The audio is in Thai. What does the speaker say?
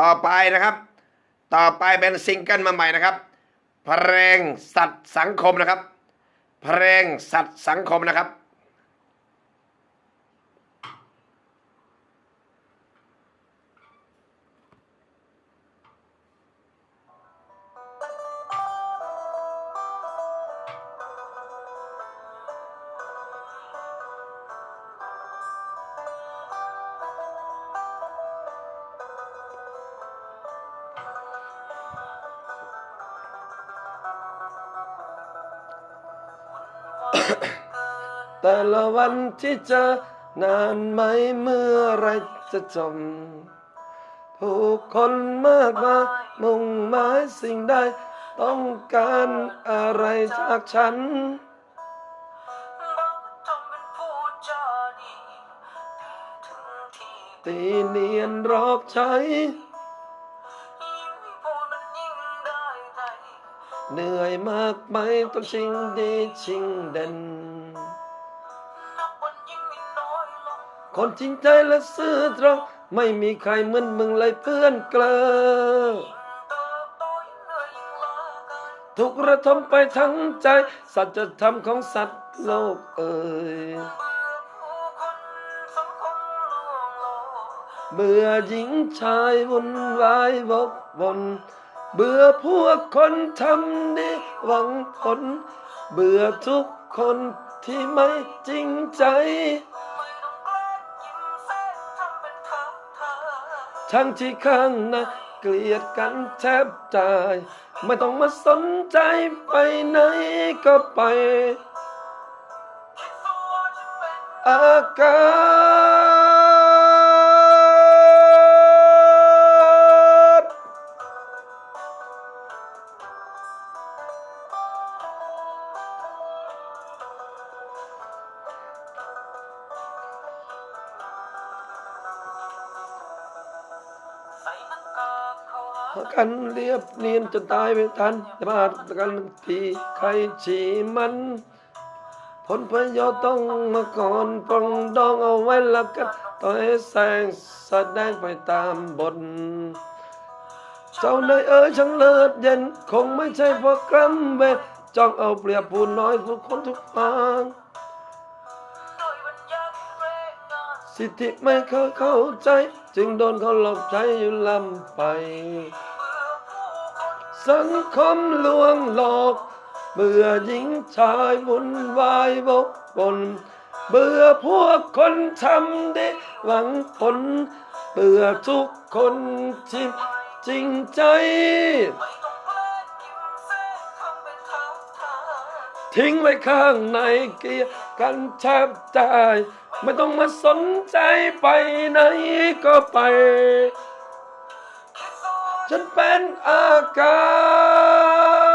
ต่อไปนะครับ ต่อไปเป็นซิงเกิลมาใหม่นะครับ เพลงสัตว์สังคมนะครับ เพลงสัตว์สังคมนะครับ แต่ละวันที่เจอนานไหมเมื่อไรจะจบผู้คนมากมายมุ่งหมายสิ่งใด ต้องการอะไรจากฉันบอกทำเป็นผู้จาดีแต่ถึงที่ตีเนียนรอกใช้ เหนื่อยมากไหมต้องชิงดีชิงเด่น คนจริงใจและซื่อตรงไม่มีใครเหมือนมึงเลยเพื่อนเกลอทุกระทมไปทั้งใจ สัจธรรมของสัตว์โลกเอ่ยเบื่อผู้คนสังคมลวงโลกเบื่อหญิงชายวุ่นวายวกวน เบื่อพวกคนทำดีหวังผล เบื่อทุกคนที่ไม่จริงใจไม่ต้องแกล้งยิ้มแซ้ทำเป็นทักทายทั้งที่ข้างในเกลียดกันแทบตาย ไม่ต้องมาสนใจไปไหนก็ไป อากาศ กันเรียบเนียนจนตายไม่ทันจะมากันทีใครฉีมัน ผลประโยชน์ต้องมาก่อนปรองดองเอาไว้แล้วกันต่อให้แสงแสดงไปตามบทเจ้านายเอ๋ยช่างเลิศเย็น คงไม่ใช่พวกกรำเวทจ้องเอาเปรียบผู้น้อยทุกคนทุกทาง สิทธิไม่เคยเข้าใจ จึงโดนเขาหลอกใช้อยู่ลำไป สังคมลวงหลอกเบื่อหญิงชายวุ่นวายวกวนเบื่อพวกคนทำดีหวังผล เบื่อทุกคนที่จริงใจ ทิ้งไว้ข้างในเกียรกันแทบตายไม่ต้องมาสนใจไปไหนก็ไป ฉันเป็นอากาศ